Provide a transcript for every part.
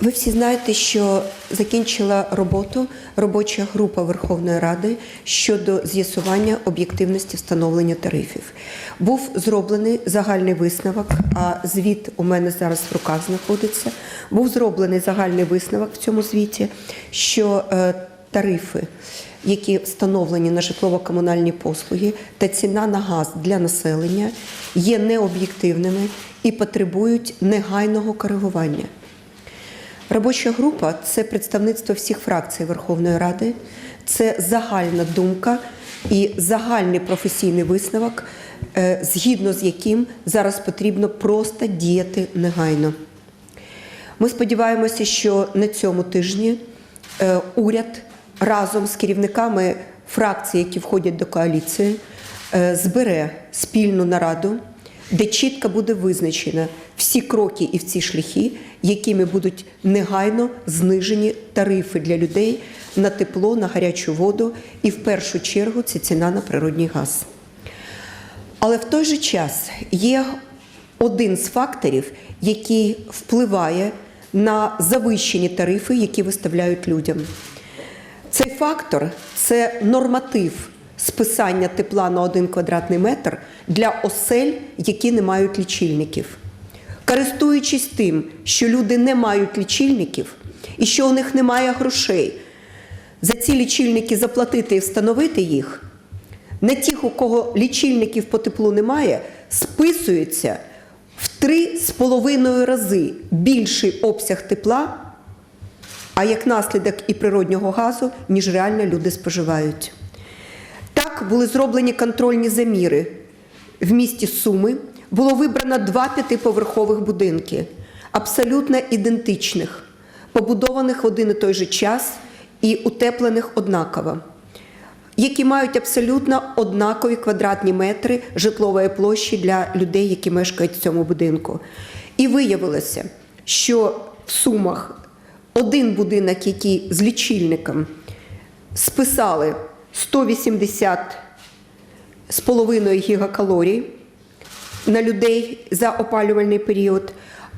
Ви всі знаєте, що закінчила роботу робоча група Верховної Ради щодо з'ясування об'єктивності встановлення тарифів. Був зроблений загальний висновок, а звіт у мене зараз в руках знаходиться. Був зроблений загальний висновок в цьому звіті, що е, тарифи, які встановлені на житлово-комунальні послуги, та ціна на газ для населення є необ'єктивними і потребують негайного коригування. Робоча група це представництво всіх фракцій Верховної Ради, це загальна думка і загальний професійний висновок, е, згідно з яким зараз потрібно просто діяти негайно. Ми сподіваємося, що на цьому тижні е, уряд разом з керівниками фракцій, які входять до коаліції, е, збере спільну нараду, де чітко буде визначено всі кроки і всі шляхи, якими будуть негайно знижені тарифи для людей на тепло, на гарячу воду, і в першу чергу це ціна на природний газ. Але в той же час є один з факторів, який впливає на завищені тарифи, які виставляють людям. Цей фактор це норматив списання тепла на один квадратний метр для осель, які не мають лічильників. Користуючись тим, що люди не мають лічильників і що у них немає грошей за ці лічильники заплатити і встановити їх, на тих, у кого лічильників по теплу немає, списується в три з половиною рази більший обсяг тепла, а як наслідок і природнього газу, ніж реально люди споживають. Були зроблені контрольні заміри. В місті Суми було вибрано два п'ятиповерхових будинки, абсолютно ідентичних, побудованих в один і той же час і утеплених однаково, які мають абсолютно однакові квадратні метри житлової площі для людей, які мешкають в цьому будинку. І виявилося, що в Сумах один будинок, який з лічильником списали 180 з гігакалорій на людей за опалювальний період.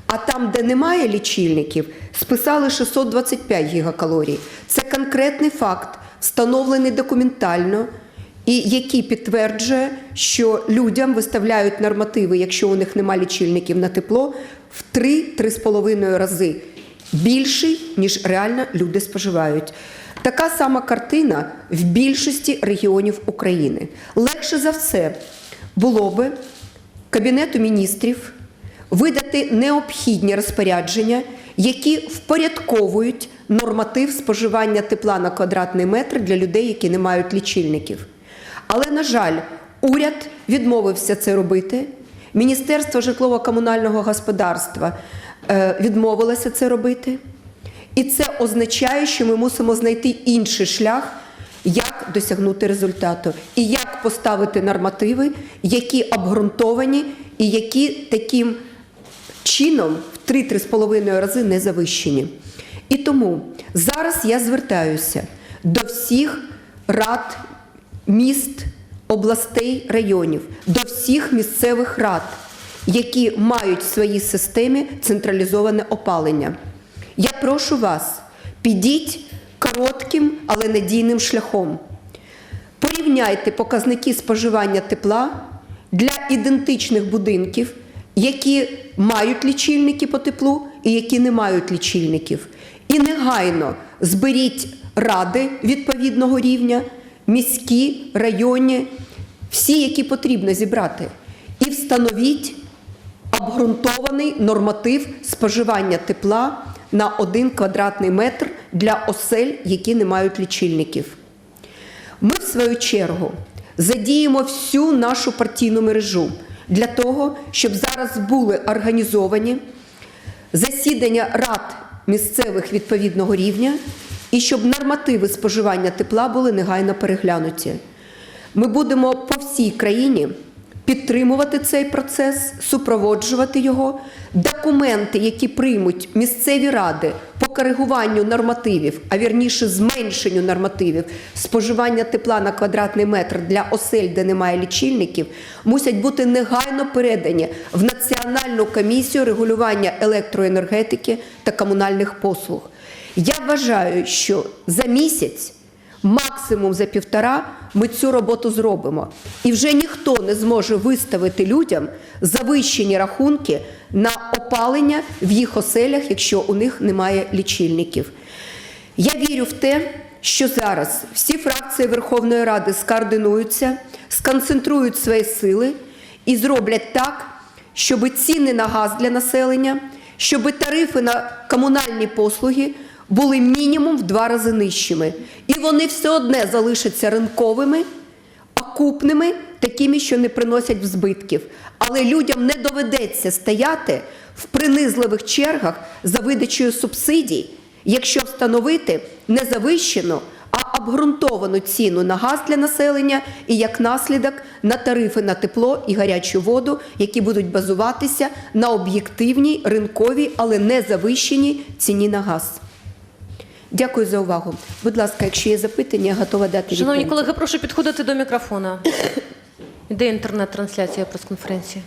А там, де немає лічильників, списали 625 гігакалорій. Це конкретний факт, встановлений документально, і який підтверджує, що людям виставляють нормативи, якщо у них немає лічильників на тепло, в 3-3,5 рази більший, ніж реально люди споживають. Така сама картина в більшості регіонів України. Легше за все було би Кабінету міністрів видати необхідні розпорядження, які впорядковують норматив споживання тепла на квадратний метр для людей, які не мають лічильників. Але, на жаль, уряд відмовився це робити. Міністерство житлово-комунального господарства е, відмовилося це робити. І це означає, що ми мусимо знайти інший шлях, як досягнути результату, і як поставити нормативи, які обґрунтовані і які таким чином в 3-3,5 рази не завищені. І тому зараз я звертаюся до всіх рад міст, областей, районів, до всіх місцевих рад, які мають в своїй системі централізоване опалення. Я прошу вас, підіть коротким, але надійним шляхом. Порівняйте показники споживання тепла для ідентичних будинків, які мають лічильники по теплу і які не мають лічильників. І негайно зберіть ради відповідного рівня, міські, районні, всі, які потрібно зібрати, і встановіть обґрунтований норматив споживання тепла на один квадратний метр для осель, які не мають лічильників. Ми, в свою чергу, задіємо всю нашу партійну мережу для того, щоб зараз були організовані засідання рад місцевих відповідного рівня і щоб нормативи споживання тепла були негайно переглянуті. Ми будемо по всій країні підтримувати цей процес, супроводжувати його. Документи, які приймуть місцеві ради по коригуванню нормативів, а вірніше зменшенню нормативів споживання тепла на квадратний метр для осель, де немає лічильників, мусять бути негайно передані в Національну комісію регулювання електроенергетики та комунальних послуг. Я вважаю, що за місяць максимум за півтора ми цю роботу зробимо. І вже ніхто не зможе виставити людям завищені рахунки на опалення в їх оселях, якщо у них немає лічильників. Я вірю в те, що зараз всі фракції Верховної Ради скоординуються, сконцентрують свої сили і зроблять так, щоб ціни на газ для населення, щоб тарифи на комунальні послуги були мінімум в два рази нижчими. І вони все одне залишаться ринковими, окупними, такими, що не приносять збитків. Але людям не доведеться стояти в принизливих чергах за видачею субсидій, якщо встановити не завищену, а обґрунтовану ціну на газ для населення і як наслідок на тарифи на тепло і гарячу воду, які будуть базуватися на об'єктивній ринковій, але не завищеній ціні на газ. Дякую за увагу. Будь ласка, якщо є запитання, я готова дати Шановні колеги, прошу підходити до мікрофона. Іде інтернет-трансляція прес-конференції.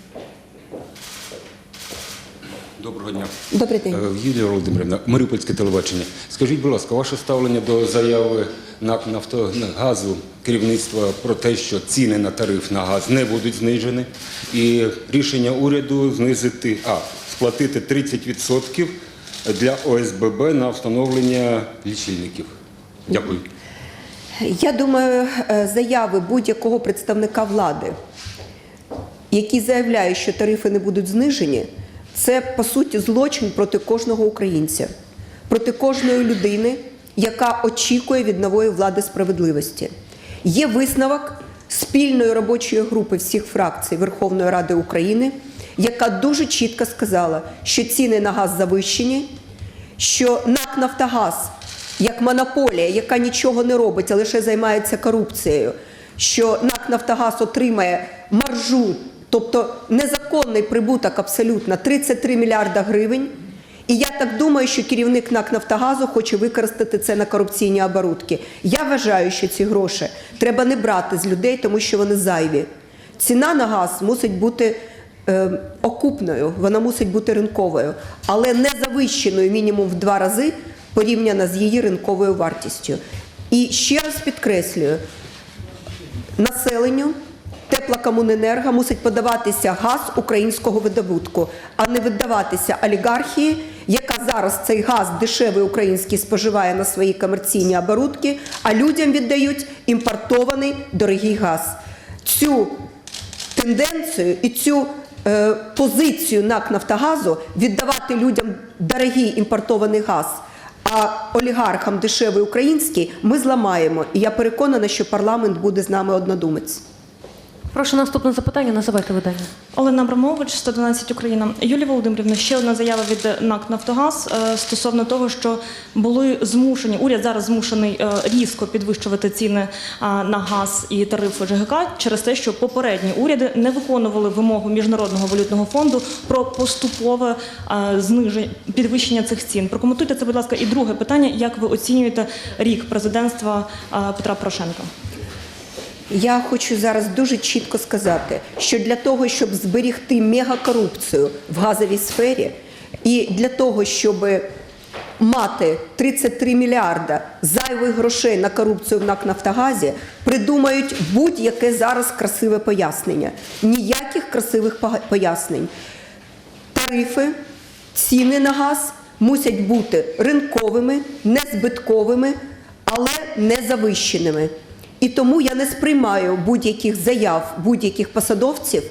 Доброго дня. Добрий день. Е, Юлія Володимирівна, Маріупольське телебачення. Скажіть, будь ласка, ваше ставлення до заяви НАК «Нафтогазу» керівництва про те, що ціни на тариф на газ не будуть знижені, і рішення уряду знизити, а сплатити 30% для ОСББ на встановлення лічильників. Дякую. Я думаю, е, заяви будь-якого представника влади, які заявляють, що тарифи не будуть знижені, це по суті злочин проти кожного українця, проти кожної людини, яка очікує від нової влади справедливості. Є висновок спільної робочої групи всіх фракцій Верховної Ради України, яка дуже чітко сказала, що ціни на газ завищені, що НАК Нафтогаз як монополія, яка нічого не робить, а лише займається корупцією, що НАК Нафтогаз отримає маржу, тобто незаконний прибуток абсолютно 33 мільярда гривень. І я так думаю, що керівник НАК Нафтогазу хоче використати це на корупційні оборудки. Я вважаю, що ці гроші треба не брати з людей, тому що вони зайві. Ціна на газ мусить бути окупною, вона мусить бути ринковою, але не завищеною мінімум в два рази порівняно з її ринковою вартістю. І ще раз підкреслюю, населенню теплокомуненерго мусить подаватися газ українського видобутку, а не віддаватися олігархії, яка зараз цей газ дешевий український споживає на свої комерційні оборудки, а людям віддають імпортований дорогий газ. Цю тенденцію і цю позицію НАК Нафтогазу віддавати людям дорогий імпортований газ, а олігархам дешевий український, ми зламаємо. І я переконана, що парламент буде з нами однодумець. Прошу наступне запитання, називайте видання. Олена Абрамович, 112 Україна. Юлія Володимирівна, ще одна заява від НАК Нафтогаз е, стосовно того, що були змушені, уряд зараз змушений е, різко підвищувати ціни е, на газ і тарифи ЖГК через те, що попередні уряди не виконували вимогу міжнародного валютного фонду про поступове е, зниження підвищення цих цін. Прокоментуйте це, будь ласка, і друге питання: як ви оцінюєте рік президентства е, Петра Порошенка? Я хочу зараз дуже чітко сказати, що для того, щоб зберігти мегакорупцію в газовій сфері, і для того, щоб мати 33 мільярда зайвих грошей на корупцію в НАК Нафтогазі, придумають будь-яке зараз красиве пояснення. Ніяких красивих пояснень. Тарифи, ціни на газ мусять бути ринковими, незбитковими, але не завищеними. І тому я не сприймаю будь-яких заяв будь-яких посадовців,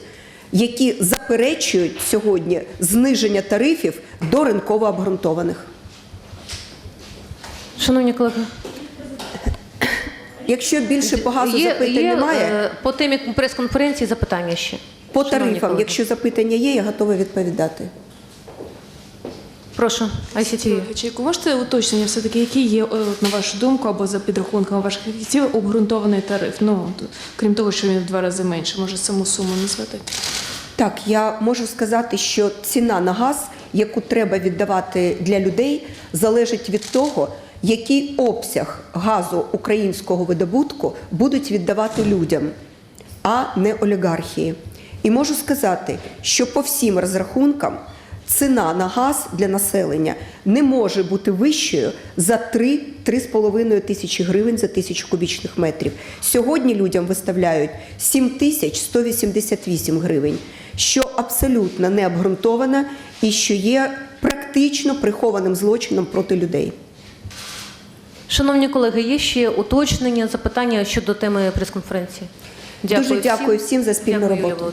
які заперечують сьогодні зниження тарифів до ринково обґрунтованих. Шановні колеги, Якщо більше багато запитань немає, е, по темі прес-конференції запитання ще. по Шановні тарифам, колеги. якщо запитання є, я готова відповідати. Прошу, ICTV. Чайку, можете уточнення все-таки, який є, е, от, на вашу думку, або за підрахунками ваших фахівців, обґрунтований тариф? Ну, крім того, що він в два рази менше, може саму суму назвати? Так, я можу сказати, що ціна на газ, яку треба віддавати для людей, залежить від того, який обсяг газу українського видобутку будуть віддавати людям, а не олігархії. І можу сказати, що по всім розрахункам ціна на газ для населення не може бути вищою за 3-3,5 тисячі гривень за тисячу кубічних метрів. Сьогодні людям виставляють 7188 гривень, що абсолютно не обґрунтовано і що є практично прихованим злочином проти людей. Шановні колеги, є ще уточнення, запитання щодо теми прес-конференції? Дуже дякую всім за спільну Дякую, роботу.